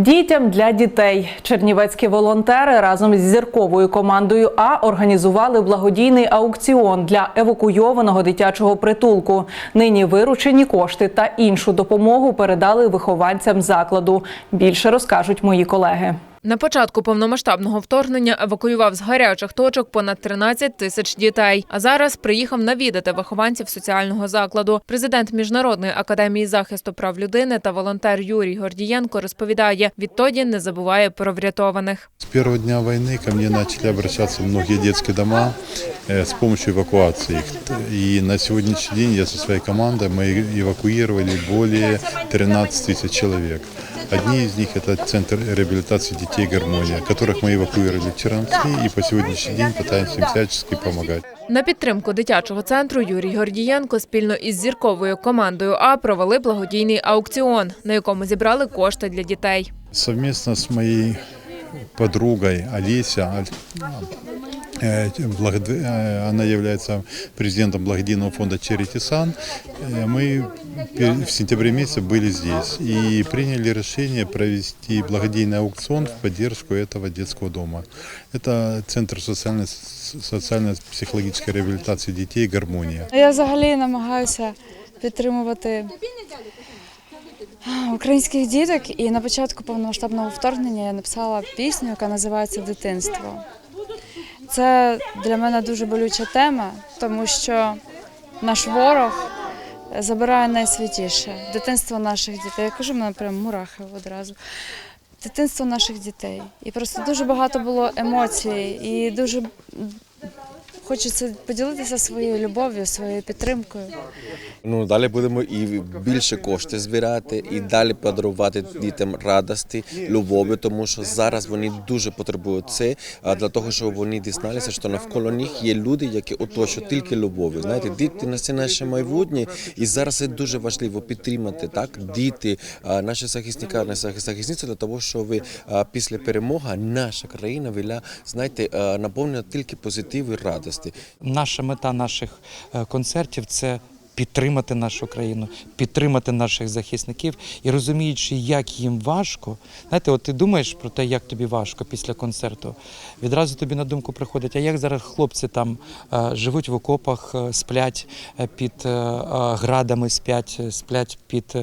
Дітям для дітей чернівецькі волонтери разом з зірковою командою А організували благодійний аукціон для евакуйованого дитячого притулку. Нині виручені кошти та іншу допомогу передали вихованцям закладу. Більше розкажуть мої колеги. На початку повномасштабного вторгнення евакуював з гарячих точок понад 13 тисяч дітей. А зараз приїхав навідати вихованців соціального закладу. Президент Міжнародної академії захисту прав людини та волонтер Юрій Гордієнко розповідає, відтоді не забуває про врятованих. С первого дня войны ко мне начали обращаться многие детские дома э, с помощью эвакуации их. И на сегодняшний день я со своей командой мы эвакуировали более 13 тысяч человек. Одни из них это Центр реабилитации детей «Гармония», которых мы эвакуировали в Черновцы и по сегодняшний день пытаемся им всячески помогать. На підтримку дитячого центру Юрій Гордієнко спільно із зірковою командою А провели благодійний аукціон, на якому зібрали кошти для дітей. Совместно с моей подругой Олеся, она является президентом благодійного фонда Charity Sun, э, мы пер- в сентябре месяце были здесь и приняли решение провести благодійный аукцион в поддержку этого детского дома. Это Центр социальной, социально-психологической реабилитации детей «Гармония». Я взагалі намагаюся підтримувати українських діток. І на початку повномасштабного вторгнення я написала пісню, яка називається Дитинство. Це для мене дуже болюча тема, тому що наш ворог забирає найсвятіше дитинство наших дітей. Я кажу, мене прям мурахи одразу. Дитинство наших дітей. І просто дуже багато було емоцій, і дуже хочеться поділитися своєю любов'ю, своєю підтримкою. Ну далі будемо і більше кошти збирати, і далі подарувати дітям радості, любові, тому що зараз вони дуже потребують це а, для того, щоб вони дізналися, що навколо них є люди, які оточують тільки любов'ю. Знаєте, діти це наше майбутнє, і зараз це дуже важливо підтримати так. Діти, наші захисники, наші захисниці для того, щоб а, після перемоги наша країна була, знаєте, наповнена тільки позитиву і радості. Наша мета наших е, концертів це. Підтримати нашу країну, підтримати наших захисників і розуміючи, як їм важко. Знаєте, от ти думаєш про те, як тобі важко після концерту. Відразу тобі на думку приходить, а як зараз хлопці там е, живуть в окопах, е, сплять під градами, сплять, сплять під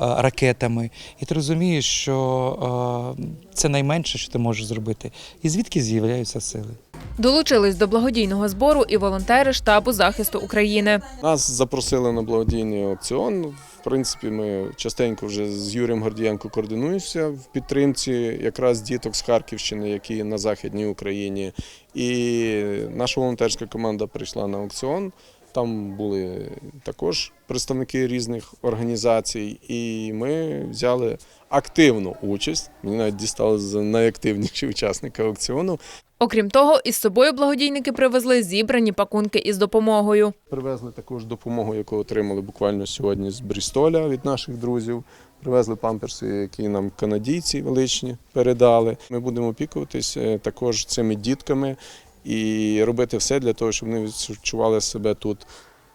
ракетами. І ти розумієш, що це найменше, що ти можеш зробити. І звідки з'являються сили. Долучились до благодійного збору і волонтери штабу захисту України. Нас запросили на благодійний аукціон. В принципі, ми частенько вже з Юрієм Гордієнко координуємося в підтримці якраз діток з Харківщини, які на Західній Україні. І наша волонтерська команда прийшла на аукціон. Там були також представники різних організацій, і ми взяли активну участь. Мені навіть дістали за найактивніші учасники аукціону. Окрім того, із собою благодійники привезли зібрані пакунки із допомогою. Привезли також допомогу, яку отримали буквально сьогодні з Брістоля від наших друзів. Привезли памперси, які нам канадійці величні передали. Ми будемо опікуватись е, також цими дітками і робити все для того, щоб вони відчували себе тут.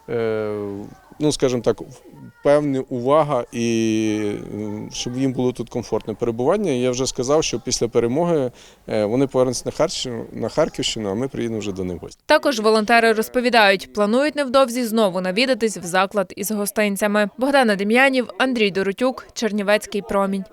е, Ну, скажімо так, певна увага і щоб їм було тут комфортне перебування. Я вже сказав, що після перемоги е, вони повернуться на Харківщину, на Харківщину, а ми приїдемо вже до них. Також волонтери розповідають, планують невдовзі знову навідатись в заклад із гостинцями. Богдана Дем'янів, Андрій Доротюк, Чернівецький промінь.